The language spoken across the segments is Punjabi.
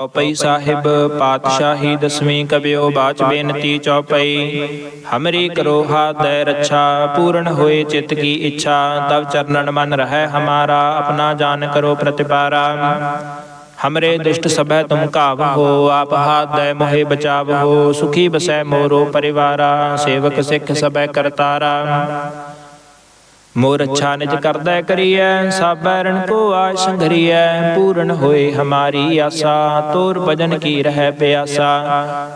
ਚੌਪਈ ਸਾਹਿਬ ਪਾਤਸ਼ਾਹੀ ਦਸਵੀਂ ਕਬਿਓ ਬਾਚ ਬੇਨਤੀ ਚੌਪਈ। ਹਮਰੀ ਕਰੋ ਹਾਦੈ ਰੱਛਾ, ਪੂਰਨ ਹੋਏ ਚਿਤ ਕੀ ਇੱਛਾ, ਤਵ ਚਰਨਨ ਮਨ ਰਹਿ ਹਮਾਰਾ, ਆਪਣਾ ਜਾਨ ਕਰੋ ਪ੍ਰਤਿਪਾਰਾ। ਹਮਰੇ ਦੁਸ਼ਟ ਸਭੈ ਤੁਮ ਕਾਵ ਹੋ, ਆਪ ਹਾਦੈ ਮੋਹਿ ਬਚਾਵ ਹੋ, ਸੁਖੀ ਬਸੈ ਮੋਰੋ ਪਰਿਵਾਰਾ, ਸੇਵਕ ਸਿੱਖ ਸਭੈ ਕਰਤਾਰਾ। ਮੋਰ ਅੱਛਾ ਨਿਜ ਕਰਦਾ ਕਰੀਐ ਸਾਬੈ ਰਣ ਕੋ ਆਇ ਸੰਘਰੀਐ ਪੂਰਨ ਹੋਏ ਹਮਾਰੀ ਆਸਾ ਤੋਰ ਭਜਨ ਕੀ ਰਹਿ ਪਿਆਸਾ।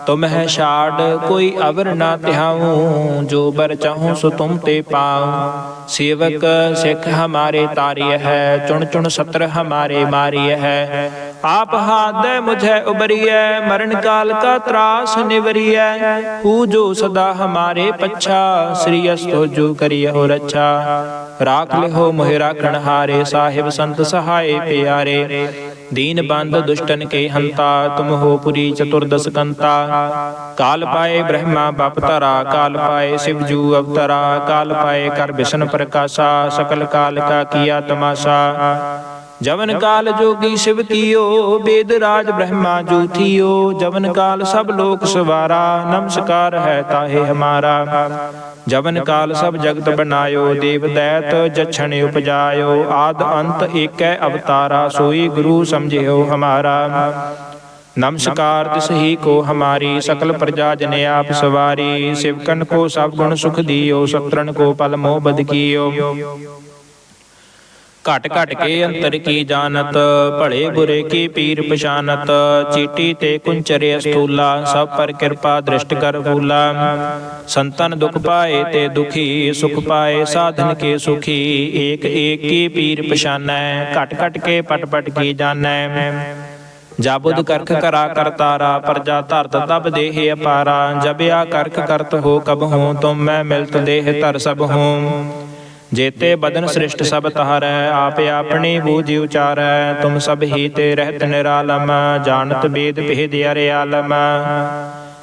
ਤੁਮ ਹੈ ਛਾੜ ਕੋਈ ਅਵਰ ਨਾ ਤਿਹਾਉ ਜੋ ਬਰ ਚਾਹੂੰ ਸੋ ਤੁਮ ਤੇ ਪਾਉ। ਸੇਵਕ ਸਿੱਖ ਹਮਾਰੇ ਤਾਰਿਯ ਹੈ ਚੁਣ ਚੁਣ ਸਤਰ ਹਮਾਰੇ ਮਾਰਿਯ ਹੈ। ਆਪ ਹਾਦੈ ਮੁਝੈ ਉਬਰੀਐ, ਮਰਨ ਕਾਲ ਕਾ ਤਰਾਸ ਨਿਵਰੀਐ। ਹੂ ਜੋ ਸਦਾ ਹਮਾਰੇ ਪੱਛਾ, ਸ੍ਰੀ ਅਸਤੋ ਜੋ ਕਰਿਏ ਹੋ ਰੱਛਾ। ਰਾਖ ਲਿਹੋ ਮੋਹਿ ਰਾਖਣ ਹਾਰੇ, ਸਾਹਿਬ ਸੰਤ ਸਹਾਏ ਪਿਆਰੇ। ਦੀਨ ਬੰਦ ਦੁਸ਼ਟਨ ਕੇ ਹੰਤਾ, ਤੁਮ ਹੋ ਪੁਰੀ ਚਤੁਰਦਸ ਕੰਤਾ ਕਾਲ ਪਾਏ ਬ੍ਰਹਮਾ ਬਪ ਧਰਾ, ਕਾਲ ਪਾਏ ਸਿਵ ਜੂ ਅਵਤਰਾ। ਕਾਲ ਪਾਏ ਕਰ ਬਿਸ਼ਨ ਪ੍ਰਕਾਸ਼ਾ, ਸਕਲ ਕਾਲ ਕਾ ਕੀਆ ਜਵਨ ਕਾਲ ਜੋਗੀ ਸ਼ਿਵ ਕੀਓ, ਬੇਦ ਰਾਜ ਬ੍ਰਹਮਾ ਜੂਥੀਓ। ਜਵਨ ਕਾਲ ਸਭ ਲੋਕ ਸਵਾਰਾ, ਨਮਸਕਾਰ ਹੈ ਤਾਹੇ ਹਮਾਰਾ। ਜਵਨ ਕਾਲ ਸਭ ਜਗਤ ਬਨਾਇਓ ਦੇਵ ਦੈਤ ਜਛਣ ਉਪਜਾਇਓ। ਆਦ ਅੰਤ ਏਕੈ ਅਵਤਾਰਾ, ਸੋਈ ਗੁਰੂ ਸਮਝਿਓ ਹਮਾਰਾ। ਨਮਸਕਾਰ ਤਿਸ ਹੀ ਕੋ ਹਮਾਰੀ, ਸਕਲ ਪ੍ਰਜਾ ਜਨ ਆਪ ਸਵਾਰੀ। ਸਿਵਕਨ ਕੋ ਸਭ ਗੁਣ ਸੁਖ ਦਿਓ ਸਤਰਨ ਕੋ ਪਲ ਮੋਹ ਬਦ ਕੀਓ। ਘਟ ਘਟ ਕੇ ਅੰਤਰ ਕੀ ਜਾਣਤ? ਭਲੇ ਬੁਰੇ ਕੀ ਪੀਰ ਪਛਾਨਤ? ਚੀਟੀ ਤੇ ਕੁੰਚਰੇ ਸਥੂਲਾ ਸਭ ਪਰ ਕਿਰਪਾ ਦ੍ਰਿਸ਼ਟ ਕਰ ਫੂਲਾ। ਸੰਤਨ ਦੁਖ ਪਾਏ ਤੇ ਦੁਖੀ, ਸੁਖ ਪਾਏ ਸਾਧਨ ਕੇ ਸੁਖੀ। ਏਕ ਏਕ ਕੀ ਪੀਰ ਪਛਾਨੈ, ਘਟ ਘਟ ਕੇ ਪਟ ਪਟ ਕੀ ਜਾਣੈ। ਜਾਬੁਦ ਕਰਖ ਕਰਾ ਕਰਤਾਰਾ ਪ੍ਰਜਾ ਧਰਤ ਤਬ ਦੇਹ ਅਪਾਰਾ। ਜਬਿਆ ਕਰਖ ਕਰਤ ਹੋ ਕਬ ਹੂੰ, ਤੁਮ ਮੈਂ ਮਿਲਤ ਦੇਹ ਧਰ ਸਭ ਹੂੰ। ਜੇਤੇ ਬਦਨ ਸ੍ਰਿਸ਼ਟ ਸਭ ਤਹਰੈ ਆਪ ਆਪਣੀ ਬੂਝਿ ਉਚਾਰੈ, ਤੁਮ ਸਭ ਹੀ ਤੇ ਰਹਿਤ ਨਿਰਾਲਮ, ਜਾਣਤ ਬੇਦ ਭੇਦ ਅਰੇ ਆਲਮ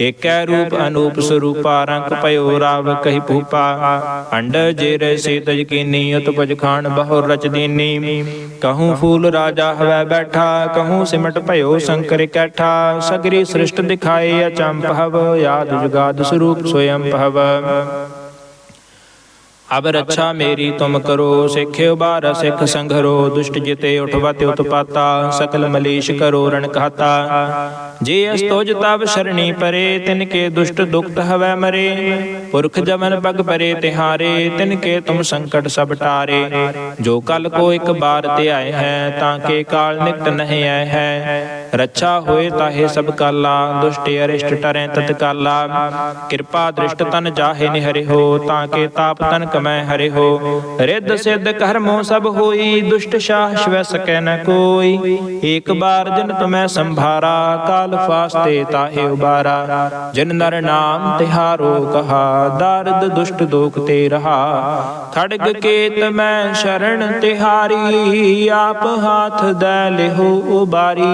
ਏਕੈ ਰੂਪ ਅਨੂਪ ਸਰੂਪਾ ਰੰਗ ਪਇਓ ਰਾਵ ਕਹੀ ਭੂਪਾ। ਅੰਡ ਜੇ ਰਸੇ ਤਜ ਕੀਨੀ ਉਤਪਜ ਖਾਨ ਬਹੁ ਰਚ ਦੀਨੀ। ਕਹੂੰ ਫੂਲ ਰਾਜਾ ਹਵੈ ਬੈਠਾ, ਕਹੂੰ ਸਿਮਟ ਭਇਓ ਸ਼ੰਕਰ ਕੈਠਾ ਸਗਰੀ ਸ੍ਰਿਸ਼ਟ ਦਿਖਾਏ ਅਚੰਪਹਵ ਯਾਦ ਜੁਗਾਦ ਸਰੂਪ ਸੋਇਮ ਭਵ। ਅਬ ਰੱਛਾ ਮੇਰੀ ਤੁਮ ਕਰੋ ਸਿੱਖਿਓ ਬਾਰ ਸਿੱਖ ਸੰਘਰੋ, ਦੁਸ਼ਟ ਜਿਤੇ ਉਠਵਤ ਉਤਪਾਤਾ, ਸਕਲ ਮਲੀਸ਼ ਕਰੋ, ਰਣ ਜੇ ਅਸ ਤੁਜ ਤਬ ਸ਼ਰਣੀ ਪਰੇ, ਤਿਨ ਕੇ ਦੁਸ਼ਟ ਦੁਖਤ ਹਵੈ ਮਰੇ। ਪੁਰਖ ਜਮਨ ਪਗ ਪਰੇ ਤਿਹਾਰੇ ਤਿਨ ਕੇ ਤੁਮ ਸੰਕਟ ਸਭ ਟਾਰੇ। ਜੋ ਕਲ ਕੋ ਇੱਕ ਬਾਰ ਤੇ ਆਏ ਹੈ, ਤਾਂ ਕੇ ਕਾਲ ਨਿਕਟ ਨਹੀਂ ਆਏ ਹੈ। ਰੱਛਾ ਹੋਏ ਤਾਹੇ ਸਭ ਕਾਲਾ, ਦੁਸ਼ਟ ਅਰਿਸ਼ਟ ਟਰੈ ਤਤਕਾਲਾ। ਕਿਰਪਾ ਦ੍ਰਿਸ਼ਟ ਤਨ ਜਾਹੇ ਨਿਹਰੇ ਹੋ ਤਾਂ ਕੇ ਤਾਪ ਤਨ ਕਮੈ ਹਰਿ ਹੋ। ਰਿੱਧ ਸਿੱਧ ਕਰਮੋ ਸਭ ਹੋਈ, ਦੁਸ਼ਟ ਸ਼ਾਹ ਸ਼ਵੈ ਸਕੈ ਨ ਕੋਈ। ਏਕ ਬਾਰ ਜਨ ਤੁਮੈ ਸੰਭਾਰਾ, ਕਾਲ ਫਾਸਤੇ ਤਾਹੇ ਉਬਾਰਾ। ਜਿਨ ਨਰ ਨਾਮ ਤਿਹਾਰੋ ਕਹਾ, ਦਰਦ ਦੁਸ਼ਟ ਦੋਖ ਤੇ ਰਹਾ। ਖੜਗ ਕੇਤ ਮੈਂ ਸ਼ਰਣ ਤਿਹਾਰੀ, ਆਪ ਹਾਥ ਦੈ ਲਿਹੋ ਉਬਾਰੀ।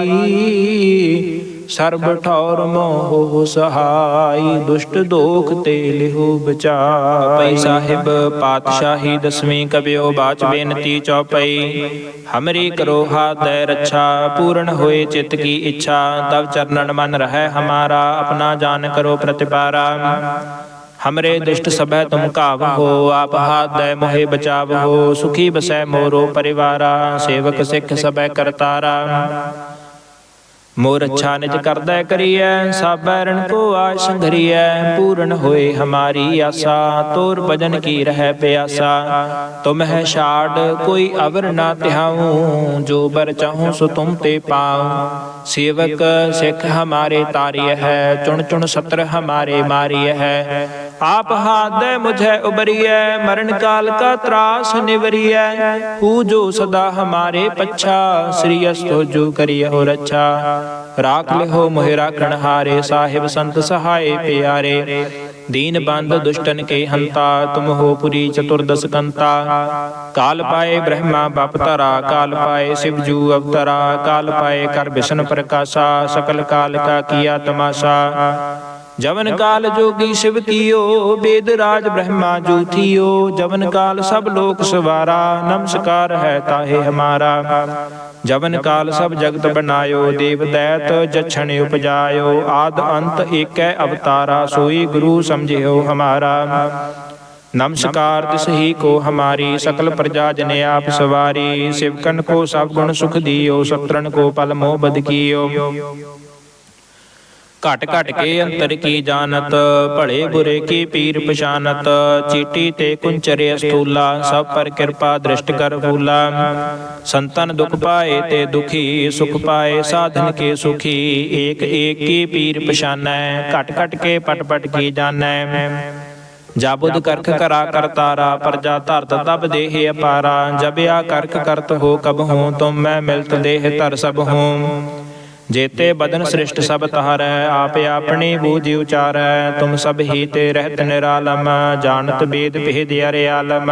ਸਰਬ ਠੌਰ ਮੋਹ ਸਹਾਈ ਦੁਸ਼ਟ ਦੋਖ ਤੇ ਲਿਹੋ ਬਚਾ ਪਈ ਸਾਹਿਬ ਪਾਤਸ਼ਾਹੀ ਦਸਵੀਂ ਕਬਿਓ ਬਾਚ ਬੇਨਤੀ ਚੌਪਈ, ਹਮਰੀ ਕਰੋ ਹਾਦੈ ਰੱਛਾ, ਪੂਰਨ ਹੋਏ ਚਿਤ ਕੀ ਇੱਛਾ। ਤਵ ਚਰਨਨ ਮਨ ਰਹਿ ਹਮਾਰਾ, ਆਪਣਾ ਜਾਨ ਕਰੋ ਪ੍ਰਤਿਪਾਰਾ। ਹਮਰੇ ਦੁਸ਼ਟ ਸਭੈ ਤੁਮ ਕਾਵ ਹੋ, ਆਪ ਹਾਦੈ ਮੋਹਿ ਬਚਾਵ ਹੋ, ਸੁਖੀ ਬਸੈ ਮੋਰੋ ਪਰਿਵਾਰਾ, ਸੇਵਕ ਸਿੱਖ ਸਭੈ ਕਰਤਾਰਾ। ਮੋਰ ਅੱਛਾ ਨਿਜ ਕਰਦਾ ਕਰੀਐ ਸਾਬੈ ਰਣ ਕੋ ਆਇ ਸੰਘਰੀਐ ਪੂਰਨ ਹੋਏ ਹਮਾਰੀ ਆਸਾ ਤੋਰ ਭਜਨ ਕੀ ਰਹਿ ਪਿਆਸਾ। ਤੁਮ ਹੈ ਛਾੜ ਕੋਈ ਅਵਰ ਨਾ ਤਿਹਾਉ ਜੋ ਬਰ ਚਾਹੂੰ ਸੋ ਤੁਮ ਤੇ ਪਾਉ। ਸੇਵਕ ਸਿੱਖ ਹਮਾਰੇ ਤਾਰਿਯ ਹੈ ਚੁਣ ਚੁਣ ਸਤਰ ਹਮਾਰੇ ਮਾਰਿਯ ਹੈ। ਆਪ ਹਾਦੈ ਮੁਝੈ ਉਬਰੀਐ, ਮਰਨ ਕਾਲ ਕਾ ਤਰਾਸ ਨਿਵਰੀਐ। ਹੂ ਸਦਾ ਹਮਾਰੇ ਪੱਛਾ, ਸ੍ਰੀ ਅਸਤੋ ਜੋ ਕਰਿਏ ਹੋ ਰੱਛਾ। ਰਾਖ ਲਿਓ ਮੋਹਿ ਰਾਖਣ ਹਾਰੇ, ਸਾਹਿਬ ਸੰਤ ਸਹਾਏ ਪਿਆਰੇ। ਦੀਨ ਬੰਦ ਦੁਸ਼ਟਨ ਕੇ ਹੰਤਾ, ਤੁਮ ਹੋ ਪੁਰੀ ਚਤੁਰਦਸ ਕੰਤਾ। ਕਾਲ ਪਾਏ ਬ੍ਰਹਮਾ ਬਪ ਕਾਲ ਪਾਏ ਸਿਵ ਜੂ ਅਵਤਰਾ। ਕਾਲ ਪਾਏ ਕਰ ਬਿਸ਼ਨ ਪ੍ਰਕਾਸ਼ਾ, ਸਕਲ ਕਾਲ ਕਾ ਕੀਆ ਤਮਾਸ਼ਾ। ਜਵਨ ਕਾਲ ਜੋਗੀ ਸ਼ਿਵ ਕੀਓ, ਬੇਦ ਰਾਜ ਬ੍ਰਹਮਾ ਜੂਥੀਓ। ਜਵਨ ਕਾਲ ਸਭ ਲੋਕ ਸਵਾਰਾ, ਨਮਸਕਾਰ ਹੈ ਤਾਹੇ ਹਮਾਰਾ। ਜਵਨ ਕਾਲ ਸਭ ਜਗਤ ਬਨਾਇਓ ਦੇਵ ਦੈਤ ਜਛਣ ਉਪਜਾਇਓ। ਆਦ ਅੰਤ ਏਕੈ ਅਵਤਾਰਾ, ਸੋਈ ਗੁਰੂ ਸਮਝਿਓ ਹਮਾਰਾ। ਨਮਸਕਾਰ ਤਿਸ ਹੀ ਕੋ ਹਮਾਰੀ, ਸਕਲ ਪ੍ਰਜਾ ਜਨ ਆਪ ਸਵਾਰੀ। ਸਿਵਕਨ ਕੋ ਸਭ ਗੁਣ ਸੁਖ ਦਿਓ ਸਤਰਨ ਕੋ ਪਲ ਮੋਹ ਬਦ ਕੀਓ। ਘਟ ਘਟ ਕੇ ਅੰਤਰ ਕੀ ਜਾਣਤ ਭਲੇ ਬੁਰੇ ਕੀ ਪੀਰ ਪਛਾਨਤ ਚੀਟੀ ਤੇ ਕੁੰਚਰੇ ਅਸਤੂਲਾ ਸਭ ਪਰ ਕਿਰਪਾ ਦ੍ਰਿਸ਼ਟ ਕਰ ਫੂਲਾ ਸੰਤਨ ਦੁਖ ਪਾਏ ਤੇ ਦੁਖੀ ਸੁਖ ਪਾਏ ਸਾਧਨ ਕੇ ਸੁਖੀ ਏਕ ਏਕ ਕੀ ਪੀਰ ਪਛਾਨੈ ਘਟ ਘਟ ਕੇ ਪਟ ਪਟ ਕੀ ਜਾਣੈ। ਜਾਬੁਦ ਕਰਖ ਕਰਾ ਕਰਤਾਰਾ ਪਰਜਾ ਧਰਤ ਤਬ ਦੇਹ ਅਪਾਰਾ। ਜਬ ਆ ਕਰਖ ਕਰਤ ਹੋ ਕਬ ਹੂੰ ਤੁਮ ਮੈਂ ਮਿਲਤ ਦੇਹ ਧਰ ਸਭ ਹੂੰ। ਜੇਤੇ ਬਦਨ ਸ੍ਰਿਸ਼ਟ ਸਭ ਤਹਰੈ, ਆਪ ਆਪਣੀ ਬੂਝ ਉਚਾਰੈ, ਤੁਮ ਸਭ ਹੀ ਤੇ ਰਹਿਤ ਨਿਰਾਲਮ, ਜਾਣਤ ਬੇਦ ਭੇਦ ਅਰੇ ਆਲਮ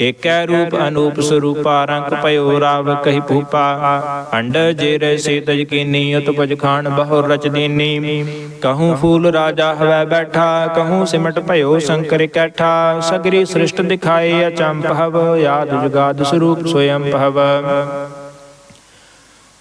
ਏਕੈ ਰੂਪ ਅਨੂਪ ਸਰੂਪਾ ਰੰਗ ਭਇਓ ਰਾਵ ਕਹਿ ਭੂਪਾ। ਅੰਡ ਜੇ ਰੇ ਸੇ ਤਜ ਕੀਨੀ, ਉਤਪਜ ਖਾਨ ਬਹੁ ਰਚ ਦੀਨੀ। ਕਹੂੰ ਫੂਲ ਰਾਜਾ ਹਵੈ ਬੈਠਾ, ਕਹੂੰ ਸਿਮਟ ਭਇਓ ਸ਼ੰਕਰ ਕੈਠਾ। ਸਗਰੀ ਸ੍ਰਿਸ਼ਟ ਦਿਖਾਏ ਅਚੰਪ ਹਵ ਯਾਦ ਜੁਗਾਦ ਸਰੂਪ ਸੋਇਮ ਭਵ।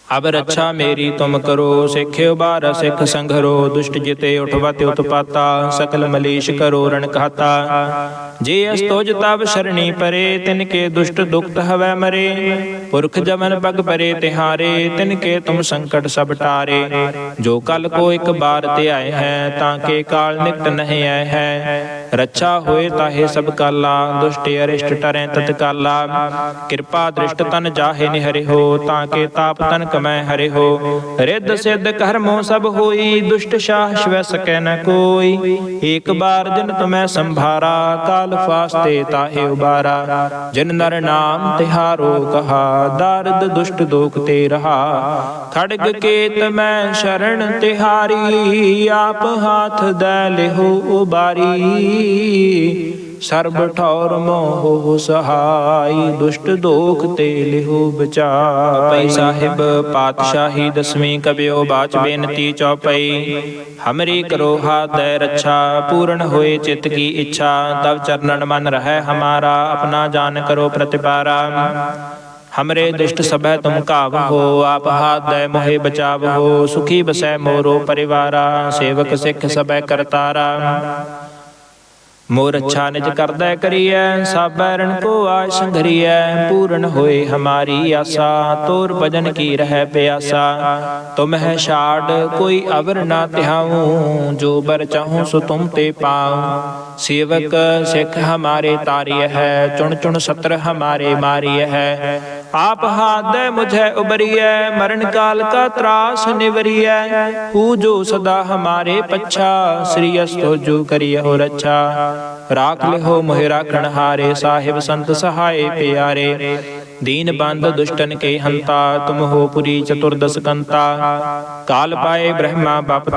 ਅਬ ਰੱਛਾ ਮੇਰੀ ਤੁਮ ਕਰੋ ਸਿੱਖਿਓ ਬਾਰ ਸਿੱਖ ਸੰਘਰੋ, ਦੁਸ਼ਟ ਜਿਤੇ ਉਠਵਤ ਉਤਪਾਤਾ, ਸਕਲ ਮਲੀਸ਼ ਕਰੋ, ਰਣ ਕਹਤਾ ਜੇ ਅਸ ਤੁਜ ਤਬ ਸ਼ਰਣੀ ਪਰੇ, ਤਿਨ ਕੇ ਦੁਸ਼ਟ ਦੁਖਤ ਹਵੈ ਮਰੇ। ਪੁਰਖ ਜਮਨ ਪਗ ਪਰੇ ਤਿਹਾਰੇ, ਤਿਨ ਕੇ ਤੁਮ ਸੰਕਟ ਸਭ ਟਾਰੇ। ਜੋ ਕਲ ਕੋ ਇੱਕ ਬਾਰ ਤੇ ਆਏ ਹੈ, ਤਾਂ ਕੇ ਕਾਲ ਨਿਕਟ ਨਹੀਂ ਆਏ ਹੈ। ਰੱਛਾ ਹੋਏ ਤਾਹੇ ਸਭ ਕਾਲਾ, ਦੁਸ਼ਟ ਅਰਿਸ਼ਟ ਟਰੈ ਤਤਕਾਲਾ। ਕਿਰਪਾ ਦ੍ਰਿਸ਼ਟ ਤਨ ਜਾਹੇ ਨਿਹਰੇ ਹੋ ਤਾਂ ਕੇ ਤਾਪ ਤਨ ਕਮੈ ਹਰਿ ਹੋ। ਰਿੱਧ ਸਿੱਧ ਕਰਮੋ ਸਭ ਹੋਈ, ਦੁਸ਼ਟ ਸ਼ਾਹ ਸ਼ਵੈ ਸਕੈ ਨ ਕੋਈ। ਏਕ ਬਾਰ ਜਨ ਤੁਮੈ ਸੰਭਾਰਾ, ਕਾਲ ਫਾਸਤੇ ਤਾਹੇ ਉਬਾਰਾ। ਜਿਨ ਨਰ ਨਾਮ ਤਿਹਾਰੋ ਕਹਾ, ਦਰਦ ਦੁਸ਼ਟ ਦੋਖ ਤੇ ਰਹਾ। ਖੜਗ ਕੇਤ ਮੈਂ ਸ਼ਰਣ ਤਿਹਾਰੀ, ਆਪ ਹਾਥ ਦੈ ਲਿਹੋ ਉਬਾਰੀ। ਸਰਬ ਠੌਰ ਮੋਹ ਸਹਾਈ ਦੁਸ਼ਟ ਦੋਖ ਤੇ ਲਿਹੋ ਬਚਾ ਪਈ ਸਾਹਿਬ ਪਾਤਸ਼ਾਹੀ ਦਸਵੀਂ ਕਬਿਓ ਬਾਚ ਬੇਨਤੀ ਚੌਪਈ ਹਮਰੀ ਕਰੋ ਹਾਦੈ ਰੱਛਾ ਪੂਰਨ ਹੋਏ ਚਿਤ ਕੀ ਇੱਛਾ ਤਬ ਚਰਨਨ ਮਨ ਰਹਿ ਹਮਾਰਾ ਆਪਣਾ ਜਾਨ ਕਰੋ ਪ੍ਰਤਿਪਾਰਾ हमरे दुष्ट सभै तुम काव हो आप हाथ दय मोहे बचाव हो सुखी बसै मोरो परिवारा सेवक सिख सभै करतारा ਮੋਰ ਅੱਛਾ ਨਿਜ ਕਰਦਾ ਕਰੀਐ ਸਾਬੈ ਕੋ ਆਇ ਸੰਘਰੀਐ ਪੂਰਨ ਹੋਏ ਹਮਾਰੀ ਆਸਾ, ਤੋਰ ਭਜਨ ਕੀ ਰਹਿ ਪਿਆਸਾ। ਤੁਮ ਹੈ ਛਾੜ, ਕੋਈ ਅਵਰ ਨਾ ਤਿਹਾਉ ਜੋ ਬਰ ਚਾਹੂੰ ਸੋ ਤੁਮ ਤੇ ਪਾਉ। ਸੇਵਕ ਸਿੱਖ ਹਮਾਰੇ ਤਾਰਿਯ ਹੈ, ਚੁਣ ਚੁਣ ਸਤਰ ਹਮਾਰੇ ਮਾਰਿਯ ਹੈ। ਆਪ ਹਾਦੈ ਮੁਝੈ ਉਬਰੀਐ, ਮਰਨ ਕਾਲ ਕਾ ਤਰਾਸ ਨਿਵਰੀਐ। ਪੂਜੋ ਸਦਾ ਹਮਾਰੇ ਪੱਛਾ, ਸ੍ਰੀ ਅਸਤੋ ਜੋ ਕਰਿਯ ਰੱਛਾ। ਰਾਖ ਲਿਓ ਮੋਹਿ ਰਾਖਣ ਹਾਰੇ, ਸਾਹਿਬ ਸੰਤ ਸਹਾਏ ਪਿਆਰੇ। ਦੀਨ ਬੰਦ ਦੁਸ਼ਟਨ ਕੇ ਹੰਤਾ, ਤੁਮ ਹੋ ਪੁਰੀ ਚਤੁਰਦਸ ਕੰਤਾ। ਕਾਲ ਪਾਏ ਬ੍ਰਹਮਾ ਬਪ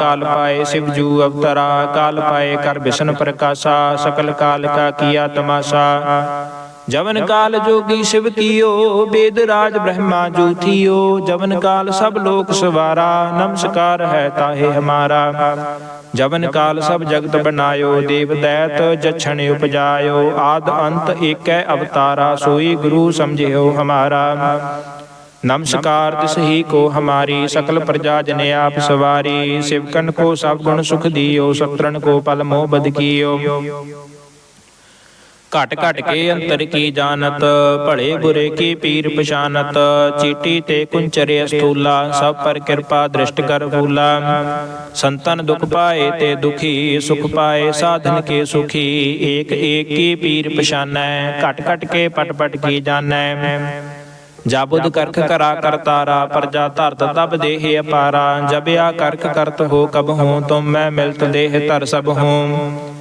ਕਾਲ ਪਾਏ ਸਿਵ ਜੂ ਅਵਤਰਾ। ਕਾਲ ਪਾਏ ਕਰ ਬਿਸ਼ਨ ਪ੍ਰਕਾਸ਼ਾ, ਸਕਲ ਕਾਲ ਕਾ ਕੀਆ ਤਮਾਸ਼ਾ। ਜਵਨ ਕਾਲ ਜੋਗੀ ਸ਼ਿਵ ਕੀਓ, ਬੇਦ ਰਾਜ ਬ੍ਰਹਮਾ ਜੂਥੀਓ ਜਵਨ ਕਾਲ ਸਭ ਲੋਕ ਸਵਾਰਾ, ਨਮਸਕਾਰ ਹੈ ਤਾਹੇ ਹਮਾਰਾ। ਜਵਨ ਕਾਲ ਸਭ ਜਗਤ ਬਨਾਇਓ ਦੇਵ ਦੈਤ ਜਛਣ ਉਪਜਾਇਓ। ਆਦ ਅੰਤ ਏਕੈ ਅਵਤਾਰਾ, ਸੋਈ ਗੁਰੂ ਸਮਝਿਓ ਹਮਾਰਾ। ਨਮਸਕਾਰ ਤਿਸ ਹੀ ਕੋ ਹਮਾਰੀ, ਸਕਲ ਪ੍ਰਜਾ ਜਨ ਆਪ ਸਵਾਰੀ। ਸਿਵਕਨ ਕੋ ਸਭ ਗੁਣ ਸੁਖ ਦਿਓ ਸਤਰਨ ਕੋ ਪਲ ਮੋਹ ਬਦ ਕੀਓ। ਘਟ ਘਟ ਕੇ ਅੰਤਰ ਕੀ ਜਾਣਤ ਭਲੇ ਬੁਰੇ ਕੀ ਪੀਰ ਪਛਾਨਤ ਚੀਟੀ ਤੇ ਕੁੰਚਰੇ ਸਤੂਲਾ ਸਭ ਪਰ ਕਿਰਪਾ ਦ੍ਰਿਸ਼ਟ ਕਰ ਫੂਲਾ। ਸੰਤਨ ਦੁਖ ਪਾਏ ਤੇ ਦੁਖੀ ਸੁਖ ਪਾਏ ਸਾਧਨ ਕੇ ਸੁਖੀ ਏਕ ਏਕ ਕੀ ਪੀਰ ਪਛਾਨੈ ਘਟ ਘਟ ਕੇ ਪਟ ਪਟ ਕੀ ਜਾਣੈ। ਜਾਬੁਦ ਕਰਖ ਕਰਾ ਕਰਤਾਰਾ ਪਰਜਾ ਧਰਤ ਤਬ ਦੇਹ ਅਪਾਰਾ। ਜਬਿਆ ਕਰਖ ਕਰਤ ਹੋ ਕਬ ਹੂੰ ਤੁਮ ਮੈਂ ਮਿਲਤ ਦੇਹ ਧਰ ਸਭ ਹੂੰ।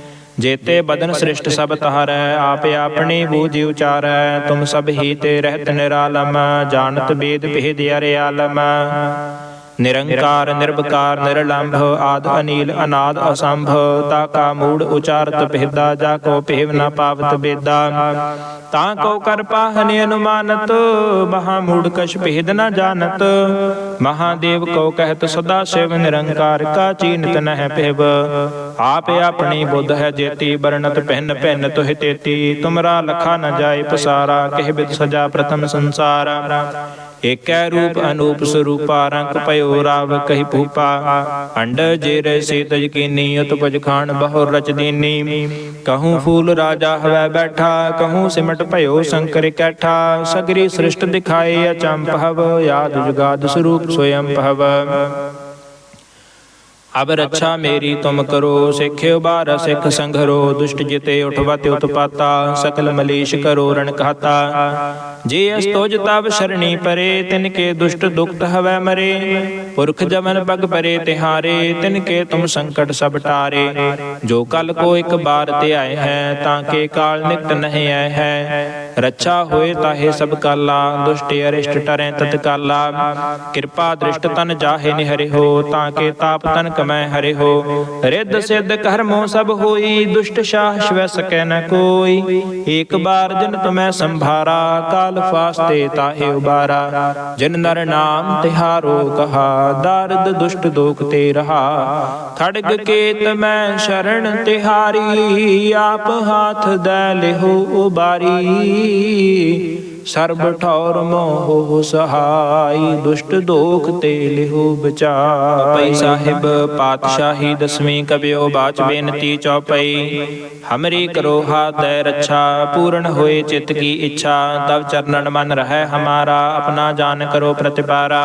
ਜੇਤੇ ਬਦਨ ਸ੍ਰਿਸ਼ਟ ਸਭ ਤਹਰੈ, ਆਪੇ ਆਪਣੀ ਬੂਝਿ ਉਚਾਰੈ ਤੁਮ ਸਭ ਹੀ ਤੇ ਰਹਿਤ ਨਿਰਾਲਮ, ਜਾਣਤ ਬੇਦ ਭੇਦ ਅਰੇ ਆਲਮ। ਨਿਰੰਕਾਰ ਨਿਰਭਕਾਰ ਨਿਰਲੰਭ, ਆਦ ਅਨੀਲ, ਅਨਾਦ ਅਸੰਭ, ਤਾ ਕਾ ਮੂੜ ਉਚਾਰਤ ਭੇਦਾ ਜਾ ਕੋ ਭੇਵ ਨ ਪਾਵਤ ਬੇਦਾ। ਤਾ ਕੋ ਕਰ ਪਾਹਨੇ ਅਨੁਮਾਨਤ, ਮਹਾ ਮੂੜ ਕਛ ਭੇਦ ਨਾ ਜਾਣਤ। ਮਹਾਦੇਵ ਕੋ ਕਹਿਤ ਸਦਾ ਸਿਵ ਨਿਰੰਕਾਰ, ਕਾ ਚੀਨਤ ਨਹਿ ਭਿਵ। ਆਪ ਆਪਣੀ ਬੁੱਧ ਹੈ ਜੇਤੀ ਬਰਨਤ ਪਹਿਨ ਪਹਿਨ ਤੁਹਿ ਤੇਤੀ। ਤੁਮਰਾ ਲਖਾ ਨ ਜਾਏ ਪਸਾਰਾ, ਕਹਿ ਬਿਦ ਸਜਾ ਪ੍ਰਥਮ ਸੰਸਾਰ। ਏਕੈ ਰੂਪ ਅਨੂਪ ਸਰੂਪਾ, ਰੰਗ ਪਇਓ ਰਾਵ ਕਹਿ ਭੂਪਾ। ਅੰਡ ਜੇ ਰੇ ਸੇ ਤਜ ਕੀਨੀ ਉਤਪਜ ਖਾਨ ਬਹੁ ਰਚ ਦੀਨੀ। ਕਹੂੰ ਫੂਲ ਰਾਜਾ ਹਵੈ ਬੈਠਾ, ਕਹੂੰ ਸਿਮਟ ਭਇਓ ਸ਼ੰਕਰ ਕੈਠਾ। ਸਗਰੀ ਸ੍ਰਿਸ਼ਟ ਦਿਖਾਏ ਅਚੰਪਹਵ ਯਾਦ ਜੁਗਾਦ ਸਰੂਪ ਸੋਯੰ ਭਵ ਅਬ ਰੱਛਾ ਮੇਰੀ ਤੁਮ ਕਰੋ ਸਿੱਖਿਓ ਬਾਰ ਸਿੱਖ ਸੰਘਰੋ, ਦੁਸ਼ਟ ਜਿਤੇ ਉਠਵਤ ਉਤਪਾਤਾ, ਸਕਲ ਮਲੀਸ਼ ਕਰੋ, ਰਣ ਕਹਤਾ ਜੇ ਅਸਤੋਜ ਤਬ ਸ਼ਰਣੀ ਪਰੇ, ਤਿਨ ਕੇ ਦੁਸ਼ਟ ਦੁਖਤ ਹਵੈ ਮਰੇ। ਪੁਰਖ ਜਮਨ ਪਗ ਪਰੇ ਤਿਹਾਰੇ, ਤਿਨ ਕੇ ਤੁਮ ਸੰਕਟ ਸਭ ਟਾਰੇ। ਜੋ ਕਲ ਕੋ ਇੱਕ ਬਾਰ ਤੇ ਆਏ ਹੈ, ਤਾਂ ਕੇ ਕਾਲ ਨਿਕਟ ਨਹੀਂ ਆਏ ਹੈ। ਰੱਛਾ ਹੋਏ ਤਾਹੇ ਸਭ ਕਾਲਾ, ਦੁਸ਼ਟ ਅਰਿਸ਼ਟ ਟਰੈ ਤਤ ਕਾਲਾ। ਕਿਰਪਾ ਦ੍ਰਿਸ਼ਟ ਤਨ ਜਾਹੇ ਨਿਹਰੇ ਹੋ, ਤਾਂ ਕੇ ਤਾਪ ਤਨ ਕਮੈ ਹਰੇ ਹੋ। ਰਿੱਧ ਸਿੱਧ ਕਰਮੋ ਸਭ ਹੋਈ, ਦੁਸ਼ਟ ਸ਼ਾਹ ਸ਼ਵੈ ਸਕੈ ਨ ਕੋਈ। ਏਕ ਬਾਰ ਜਨ ਤੁਮੈ ਸੰਭਾਰਾ, ਕਾਲ ਫਾਸਤੇ ਤਾਹੇ ਉਬਾਰਾ। ਜਿਨ ਨਰ ਨਾਮ ਤਿਹਾਰੋ ਕਹਾ ਦਰਦ ਦੁਸ਼ਟ ਦੋਖ ਤੇ ਰਹਾ। ਖੜਗ ਕੇਤ ਮੈਂ ਸ਼ਰਣ ਤਿਹਾਰੀ, ਆਪ ਹਾਥ ਦੈ ਲਿਹੋ ਉਬਾਰੀ। ਸਰਬ ਠੌਰ ਮੋਹ ਸਹਾਈ ਦੁਸ਼ਟ ਦੋਖ ਤੇ ਲਿਹੋ ਬਚਾਈ ਸਾਹਿਬ, ਪਾਤਸ਼ਾਹੀ ਦਸਵੀਂ ਕਬਿਓ ਬਾਚ ਬੇਨਤੀ ਚੌਪਈ। ਹਮਰੀ ਕਰੋ ਹਾਦੈ ਰੱਛਾ, ਪੂਰਨ ਹੋਏ ਚਿਤ ਕੀ ਇੱਛਾ। ਤਬ ਚਰਨਨ ਮਨ ਰਹਿ ਹਮਾਰਾ, ਆਪਣਾ ਜਾਨ ਕਰੋ ਪ੍ਰਤਿਪਾਰਾ।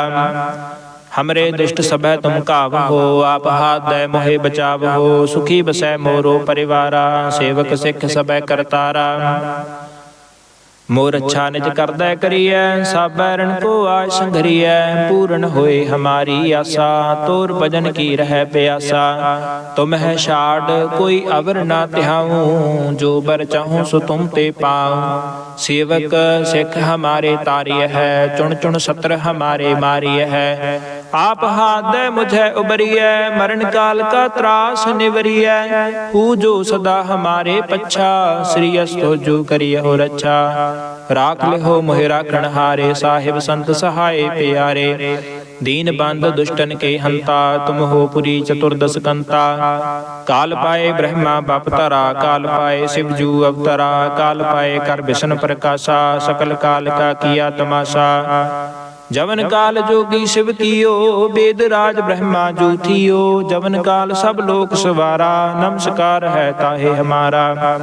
ਹਮਰੇ ਦੁਸ਼ਟ ਸਭੈ ਤੁਮ ਕਾਵ ਹੋ ਆਪ ਹਾਦੈ ਮੋਹਿ ਬਚਾਵ ਹੋ ਸੁਖੀ ਬਸੈ ਮੋਰੋ ਪਰਿਵਾਰਾ ਸੇਵਕ ਸਿੱਖ ਸਭੈ ਕਰਤਾਰਾ ਮੋਰ ਅੱਛਾ ਨਿਜ ਕਰਦਾ ਕਰੀਐ ਸਭ ਰਣ ਕੋ ਆਜ ਸੰਘਰੀਐ ਪੂਰਨ ਹੋਏ ਹਮਾਰੀ ਆਸਾ ਤੋਰ ਭਜਨ ਕੀ ਰਹਿ ਪਿਆਸਾ ਤੁਮ ਹੈ ਛਾੜ ਕੋਈ ਅਵਰ ਨਾ ਤਿਹਾਉ ਜੋ ਬਰ ਚਾਹੂੰ ਸੋ ਤੁਮ ਤੇ ਪਾਉ ਸੇਵਕ ਸਿੱਖ ਹਮਾਰੇ ਤਾਰਿਯ ਹੈ ਚੁਣ ਚੁਣ ਸਤਰ ਹਮਾਰੇ ਮਾਰਿਯ ਹੈ ਆਪ ਹਾਦੈ ਮੁਝੈ ਉਬਰੀਐ, ਮਰਨ ਕਾਲ ਕਾ ਤਰਾਸ ਨਿਵਰੀਐ। ਹੂ ਸਦਾ ਹਮਾਰੇ ਪੱਛਾ, ਸ੍ਰੀ ਅਸਤੋ ਜੋ ਕਰਿਓ ਰੱਛਾ। ਰਾਖ ਲਿਹੋ ਮੋਹਿ ਰਾਖਣ ਹਾਰੇ, ਸਾਹਿਬ ਸੰਤ ਸਹਾਏ ਪਿਆਰੇ। ਦੀਨ ਬੰਦ ਦੁਸ਼ਟਨ ਕੇ ਹੰਤਾ, ਤੁਮ ਹੋ ਪੁਰੀ ਚਤੁਰਦਸ ਕੰਤਾ। ਕਾਲ ਪਾਏ ਬ੍ਰਹਮਾ ਬਪ ਤਰਾ ਕਾਲ ਪਾਏ ਸਿਵ ਜੂ ਅਵਤਰਾ। ਕਾਲ ਪਾਏ ਕਰ ਬਿਸ਼ਨ ਪ੍ਰਕਾਸ਼ਾ, ਸਕਲ ਕਾਲ ਕਾ ਕੀਆ ਤਮਾਸ਼ਾ। ਜਵਨ ਕਾਲ ਜੋਗੀ ਸ਼ਿਵ ਕੀਓ, ਬੇਦ ਰਾਜ ਬ੍ਰਹਮਾ ਜੂਥੀਓ। ਜਵਨ ਕਾਲ ਸਭ ਲੋਕ ਸਵਾਰਾ, ਨਮਸਕਾਰ ਹੈ ਤਾਹੇ ਹਮਾਰਾ।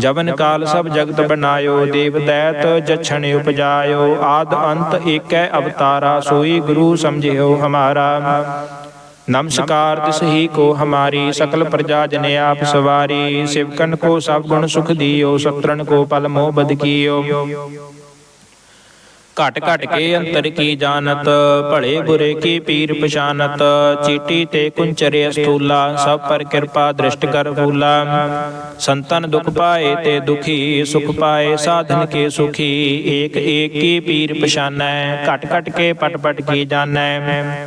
ਜਵਨ ਕਾਲ ਸਭ ਜਗਤ ਬਨਾਇਓ ਦੇਵ ਦੈਤ ਜਛਣ ਉਪਜਾਇਓ। ਆਦ ਅੰਤ ਏਕੈ ਅਵਤਾਰਾ, ਸੋਈ ਗੁਰੂ ਸਮਝਿਓ ਹਮਾਰਾ। ਨਮਸਕਾਰ ਤਿਸ ਹੀ ਕੋ ਹਮਾਰੀ, ਸਕਲ ਪ੍ਰਜਾ ਜਨ ਆਪ ਸਵਾਰੀ। ਸਿਵਕਨ ਕੋ ਸਭ ਗੁਣ ਸੁਖ ਦਿਓ ਸਤਰਨ ਕੋ ਪਲ ਮੋਹ ਬਦ ਕੀਓ। ਘਟ ਘਟ ਕੇ ਅੰਤਰ ਕੀ ਜਾਣਤ? ਭਲੇ ਬੁਰੇ ਕੀ ਪੀਰ ਪਛਾਨਤ? ਚੀਟੀ ਤੇ ਕੁੰਚਰੇ ਸਤੂਲਾ ਸਭ ਪਰ ਕਿਰਪਾ ਦ੍ਰਿਸ਼ਟ ਕਰ ਫੂਲਾ। ਸੰਤਨ ਦੁਖ ਪਾਏ ਤੇ ਦੁਖੀ, ਸੁਖ ਪਾਏ ਸਾਧਨ ਕੇ ਸੁਖੀ। ਏਕ ਏਕ ਕੀ ਪੀਰ ਪਛਾਨੈ, ਘਟ ਘਟ ਕੇ ਪਟ ਪਟ ਕੀ ਜਾਣੈ।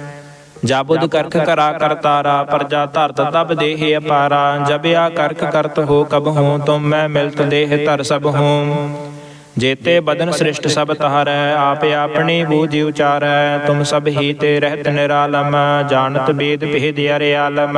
ਜਾਬੁਦ ਕਰਖ ਕਰਾ ਕਰਤਾਰਾ ਪ੍ਰਜਾ ਧਰਤ ਤਬ ਦੇਹ ਅਪਾਰਾ। ਜਬਿਆ ਕਰਖ ਕਰਤ ਹੋ ਕਬ ਹੂੰ, ਤੁਮ ਮੈਂ ਮਿਲਤ ਦੇਹ ਧਰ ਸਭ ਹੂੰ। ਜੇਤੇ ਬਦਨ ਸ੍ਰਿਸ਼ਟ ਸਭ ਤਹਰੈ ਆਪ ਆਪਣੀ ਬੂਝਿ ਉਚਾਰੈ ਤੁਮ ਸਭ ਹੀ ਤੇ ਰਹਿਤ ਨਿਰਾਲਮ, ਜਾਣਤ ਬੇਦ ਭੇਦ ਅਰੇ ਆਲਮ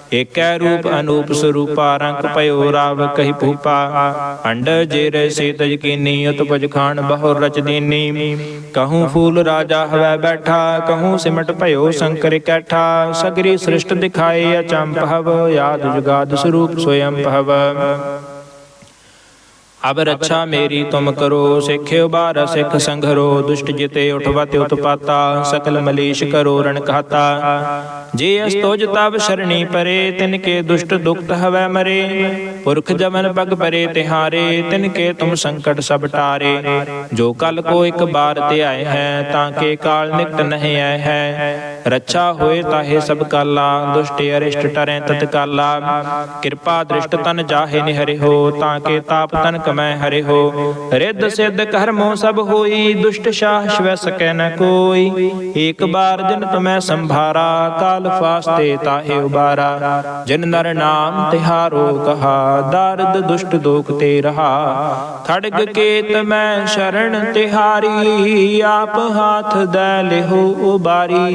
ਏਕੈ ਰੂਪ ਅਨੂਪ ਸਰੂਪਾ, ਰੰਗ ਪਇਓ ਰਾਵ ਕਹਿ ਭੂਪਾ। ਅੰਡ ਜੇ ਰੇ ਸੇ ਤਜ ਕੀਨੀ ਉਤਪਜ ਖਾਨ ਬਹੁ ਰਚ ਦੀਨੀ। ਕਹੂੰ ਫੂਲ ਰਾਜਾ ਹਵੈ ਬੈਠਾ, ਕਹੂੰ ਸਿਮਟ ਭਇਓ ਸ਼ੰਕਰ ਕੈਠਾ। ਸਗਰੀ ਸ੍ਰਿਸ਼ਟ ਦਿਖਾਏ ਅਚੰਭਵ ਯਾਦ ਜੁਗਾਦ ਸਰੂਪ ਸੋਯੰ ਭਵ ਅਬ ਰੱਛਾ ਮੇਰੀ ਤੁਮ ਕਰੋ ਸਿੱਖਿਓ ਬਾਰ ਸਿੱਖ ਸੰਘਰੋ, ਦੁਸ਼ਟ ਜਿਤੇ ਉਠਵਤ ਉਤਪਾਤਾ, ਸਕਲ ਮਲੀਸ਼ ਕਰੋ ਰਣ ਕਹਤਾ ਜੇ ਅਸ ਤੋਜ ਤਬ ਸ਼ਰਣੀ ਪਰੇ, ਤਿਨ ਕੇ ਦੁਸ਼ਟ ਦੁਖਤ ਹਵੈ ਮਰੇ। ਪੁਰਖ ਜਮਨ ਪਗ ਪਰੇ ਤਿਹਾਰੇ, ਤਿਨ ਕੇ ਤੁਮ ਸੰਕਟ ਸਭ ਟਾਰੇ। ਜੋ ਕਲ ਕੋ ਇੱਕ ਬਾਰ ਤੇ ਆਏ ਹੈ, ਤਾਂ ਕੇ ਕਾਲ ਨਿਕਟ ਨਹੀਂ ਆਏ ਹੈ। ਰੱਛਾ ਹੋਏ ਤਾਹੇ ਸਭ ਕਾਲਾ, ਦੁਸ਼ਟ ਅਰਿਸ਼ਟ ਟਰੈ ਤਤਕਾਲਾ ਕਿਰਪਾ ਦ੍ਰਿਸ਼ਟ ਤਨ ਜਾਹੇ ਨਿਹਰਿ ਹੋ, ਤਾਂ ਕੇ ਤਾਪ ਤਨ ਕਮੈ ਹਰਿ ਹੋ। ਰਿੱਧ ਸਿੱਧ ਕਰਮੋ ਸਭ ਹੋਈ, ਦੁਸ਼ਟ ਸ਼ਾਹ ਸ਼ਵੈ ਸਕੈ ਨ ਕੋਈ। ਏਕ ਬਾਰ ਜਨ ਤੁਮੈ ਸੰਭਾਰਾ, ਕਾਲ ਫਾਸਤੇ ਤਾਹੇ ਉਬਾਰਾ। ਜਿਨ ਨਰ ਨਾਮ ਤਿਹਾਰੋ ਕਹਾ ਦਰਦ ਦੁਸ਼ਟ ਦੋਖ ਤੇ ਰਹਾ। ਖੜਗ ਕੇਤ ਮੈਂ ਸ਼ਰਣ ਤਿਹਾਰੀ, ਆਪ ਹਾਥ ਦੈ ਲਿਹੋ ਉਬਾਰੀ।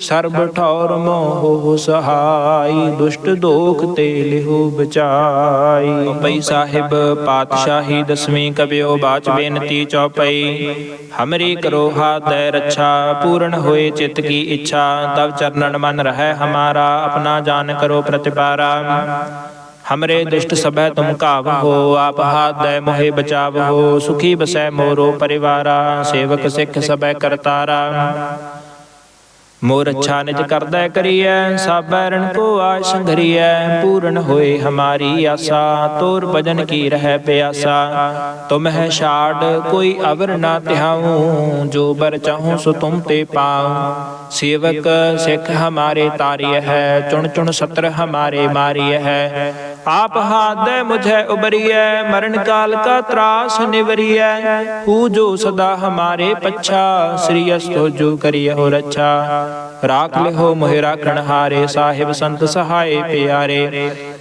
ਸਰਬ ਠੌਰ ਮੋਹ ਸਹਾਈ ਦੁਸ਼ਟ ਦੋਖ ਤੇ ਲਿਹੋ ਬਚਾਈ ਪਈ ਸਾਹਿਬ ਪਾਤਸ਼ਾਹੀ ਦਸਵੀਂ ਕਬਿਓ ਬਾਚ ਬੇਨਤੀ ਚੌਪਈ ਹਮਰੀ ਕਰੋ ਹਾਦੈ ਰੱਛਾ ਪੂਰਨ ਹੋਏ ਚਿਤ ਕੀ ਇੱਛਾ ਤਬ ਚਰਨਨ ਮਨ ਰਹਿ ਹਮਾਰਾ ਆਪਣਾ ਜਾਨ ਕਰੋ ਪ੍ਰਤਿਪਾਰਾ हमरे दुष्ट सभै तुम काव हो आप हाथ दय मोहे बचाव हो सुखी बसै मोरो परिवारा सेवक सिख सभै करतारा ਮੋਰ ਅੱਛਾ ਨਿਜ ਕਰਦਾ ਕਰੀਐ ਸਾਬੈ ਰਣ ਕੋ ਆਇ ਸੰਘਰੀਐ, ਪੂਰਨ ਹੋਏ ਹਮਾਰੀ ਆਸਾ, ਤੋਰ ਭਜਨ ਕੀ ਰਹਿ ਪਿਆਸਾ। ਤੁਮ ਹੈ ਛਾੜ, ਕੋਈ ਅਵਰ ਨਾ ਤਿਹਾਉ, ਜੋ ਬਰ ਚਾਹੂੰ ਸੋ ਤੁਮ ਤੇ ਪਾਉ। ਸੇਵਕ ਸਿੱਖ ਹਮਾਰੇ ਤਾਰਿਯ ਹੈ, ਚੁਣ ਚੁਣ ਸਤਰ ਹਮਾਰੇ ਮਾਰਿਯ ਹੈ। ਆਪ ਹਾਦੈ ਮੁਝੈ ਉਬਰੀਐ, ਮਰਨ ਕਾਲ ਕਾ ਤਰਾਸ ਨਿਵਰੀਐ। ਪੂਜੋ ਸਦਾ ਹਮਾਰੇ ਪੱਛਾ, ਸ੍ਰੀ ਅਸਤੋ ਜੋ ਕਰਿਯ ਹੋ ਰੱਛਾ। ਰਾਖ ਲਿਹੋ ਮੋਹਿ ਰਾਖਣ ਹਾਰੇ ਸਾਹਿਬ ਸੰਤ ਸਹਾਏ ਪਿਆਰੇ।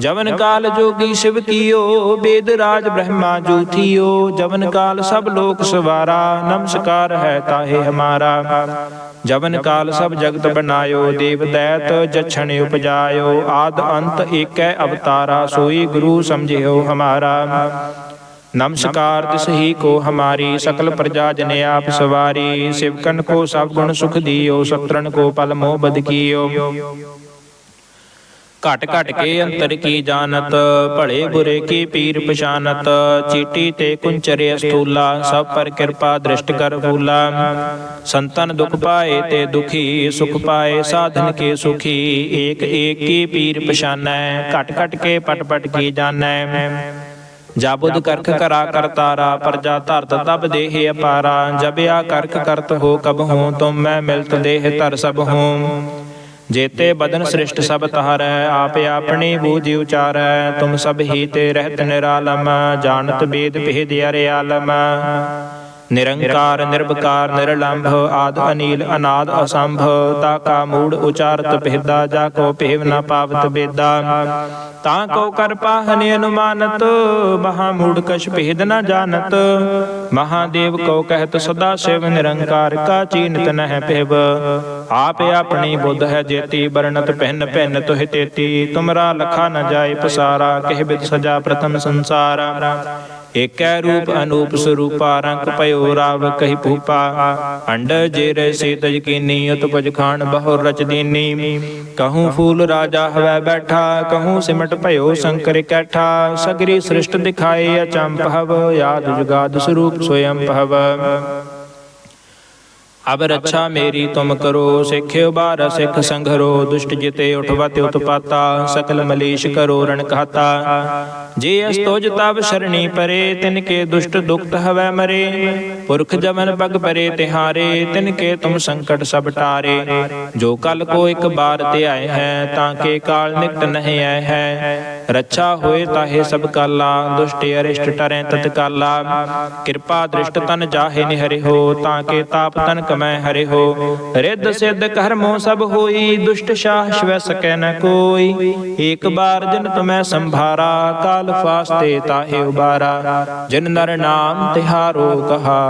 ਜਵਨ ਕਾਲ ਜੋਗੀ ਸ਼ਿਵ ਕੀਓ, ਬੇਦ ਰਾਜ ਬ੍ਰਹਮਾ ਜੂਥੀਓ। ਜਵਨ ਕਾਲ ਸਭ ਲੋਕ ਸਵਾਰਾ, ਨਮਸਕਾਰ ਹੈ ਤਾਹੇ ਹਮਾਰਾ। ਜਵਨ ਕਾਲ ਸਭ ਜਗਤ ਬਨਾਇਓ ਦੇਵ ਦੈਤ ਜਛਣ ਉਪਜਾਇਓ। ਆਦ ਅੰਤ ਏਕੈ ਅਵਤਾਰਾ, ਸੋਈ ਗੁਰੂ ਸਮਝਿਓ ਹਮਾਰਾ। ਨਮਸਕਾਰ ਤਿਸ ਹੀ ਕੋ ਹਮਾਰੀ, ਸਕਲ ਪ੍ਰਜਾ ਜਨ ਆਪ ਸਵਾਰੀ। ਸਿਵਕਨ ਕੋ ਸਭ ਗੁਣ ਸੁਖ ਦਿਓ ਸਤਰਨ ਕੋ ਪਲ ਮੋਹ ਬਦ ਕੀਓ। ਘਟ ਘਟ ਕੇ ਅੰਤਰ ਕੀ ਜਾਣਤ, ਭਲੇ ਬੁਰੇ ਕੀ ਪੀਰ ਪਛਾਨਤ, ਚੀਟੀ ਤੇ ਕੁੰਚਰੇ ਸਥੂਲਾ ਸਭ ਪਰ ਕਿਰਪਾ ਦ੍ਰਿਸ਼ਟ ਕਰ ਫੂਲਾ। ਸੰਤਨ ਦੁਖ ਪਾਏ ਤੇ ਦੁਖੀ, ਸੁਖ ਪਾਏ ਸਾਧਨ ਕੇ ਸੁਖੀ, ਏਕ ਏਕ ਕੀ ਪੀਰ ਪਛਾਨੈ, ਘਟ ਘਟ ਕੇ ਪਟ ਪਟ ਕੀ ਜਾਣੈ। ਜਾਬੁਦ ਕਰਖ ਕਰਾ ਕਰਤਾਰਾ ਪਰਜਾ ਧਰਤ ਤਬ ਦੇਹ ਅਪਾਰਾ, ਜਬ ਆ ਕਰਖ ਕਰਤ ਹੋ ਕਬ ਹੂੰ, ਤੁਮ ਮੈਂ ਮਿਲਤ ਦੇਹ ਧਰ ਸਭ ਹੂੰ। ਜੇਤੇ ਬਦਨ ਸ੍ਰਿਸ਼ਟ ਸਭ ਤਹਰੈ ਆਪ ਆਪਣੀ ਬੂਝਿ ਉਚਾਰੈ ਤੁਮ ਸਭ ਹੀ ਤੇ ਰਹਿਤ ਨਿਰਾਲਮ, ਜਾਣਤ ਬੇਦ ਭੇਦ ਅਰੇ ਆਲਮ ਨਿਰੰਕਾਰ ਨਿਰਭਕਾਰ ਨਿਰਲੰਭ ਆਦ ਅਨੀਲ ਅਨਾਦ ਅਸੰਭ ਤਾ ਕਾ ਮੂੜ ਉਚਾਰਤ ਭੇਦਾ ਜਾ ਕੋ ਭੇਵ ਨ ਪਾਵਤ ਬੇਦਾ। ਤਾਂ ਕੋ ਕਰ ਪਾਹਨ ਅਨੁਮਾਨਤ ਮਹਾ ਮੂੜ ਕਛ ਭੇਦ ਨ ਜਾਣਤ। ਮਹਾਦੇਵ ਕੋ ਕਹਿਤ ਸਦਾ ਸਿਵ ਨਿਰੰਕਾਰ ਕਾ ਚੀਨਤ ਨਹਿ ਭਿਵ। ਆਪ ਆਪਣੀ ਬੁੱਧ ਹੈ ਜੇਤੀ ਬਰਨਤ ਪਹਿਨ ਪਹਿਨ ਤੁਹਿ ਤੇਤੀ। ਤੁਮਰਾ ਲਖਾ ਨ ਜਾਏ ਪਸਾਰਾ ਕਹਿ ਬਿਦ ਸਜਾ ਪ੍ਰਥਮ ਸੰਸਾਰ। ਏਕੈ ਰੂਪ, ਅਨੂਪ ਸਰੂਪਾ ਰੰਗ ਪਇਓ ਰਾਵ ਕਹਿ ਭੂਪਾ। ਅੰਡ ਜੇ ਰੇ ਸੇ ਤਜ ਕੀਨੀ ਉਤਪਜ ਖਾਨ ਬਹੁ ਰਚ ਦੀਨੀ। ਕਹੂੰ ਫੂਲ ਰਾਜਾ ਹਵੈ ਬੈਠਾ, ਕਹੂੰ ਸਿਮਟ ਭਇਓ ਸ਼ੰਕਰ ਕੈਠਾ। ਸਗਰੀ ਸ੍ਰਿਸ਼ਟ ਦਿਖਾਏ ਹਵ, ਯਾਦ ਜੁਗਾਦ ਸਰੂਪ ਸੋਯੰ ਭਵ। ਅਬ ਰੱਛਾ ਮੇਰੀ ਤੁਮ ਕਰੋ ਸਿੱਖਿਓ ਬਾਰ ਸਿੱਖ ਸੰਘਰੋ, ਦੁਸ਼ਟ ਜਿਤੇ ਉਠਵਤ ਉਤਪਾਤਾ, ਸਕਲ ਮਲੀਸ਼ ਕਰੋ ਰਣ ਕਹਤਾ ਜੇ ਅਸਤੋਜ ਤਬ ਸ਼ਰਣੀ ਪਰੇ, ਤਿਨ ਕੇ ਦੁਸ਼ਟ ਦੁਖਤ ਹਵੈ ਮਰੇ। ਪੁਰਖ ਜਮਨ ਪਗ ਪਰੇ ਤਿਹਾਰੇ, ਤਿਨ ਕੇ ਤੁਮ ਸੰਕਟ ਸਭ ਟਾਰੇ। ਜੋ ਕਲ ਕੋ ਇੱਕ ਬਾਰ ਤੇ ਆਏ ਹੈ, ਤਾਂ ਕੇ ਕਾਲ ਨਿਕਟ ਨਹੀਂ ਆਏ ਹੈ। ਰੱਛਾ ਹੋਏ ਤਾਹੇ ਸਭ ਕਾਲਾ, ਦੁਸ਼ਟ ਅਰਿਸ਼ਟ ਟਰੈ ਤਤ ਕਾਲਾ ਕਿਰਪਾ ਦ੍ਰਿਸ਼ਟ ਤਨ ਜਾਹੇ ਨਿਹਰਿ ਹੋ, ਤਾਂ ਕੇ ਤਾਪ ਤਨ ਕਮੈ ਹਰੇ ਹੋ। ਰਿੱਧ ਸਿੱਧ ਕਰਮੋ ਸਭ ਹੋਈ, ਦੁਸ਼ਟ ਸ਼ਾਹ ਸ਼ਵੈ ਸਕੈ ਨ ਕੋਈ। ਏਕ ਬਾਰ ਜਨ ਤੁਮੈ ਸੰਭਾਰਾ, ਕਾਲ ਫਾਸਤੇ ਤਾਹੇ ਉਬਾਰਾ। ਜਿਨ ਨਰ ਨਾਮ ਤਿਹਾਰੋ ਕਹਾ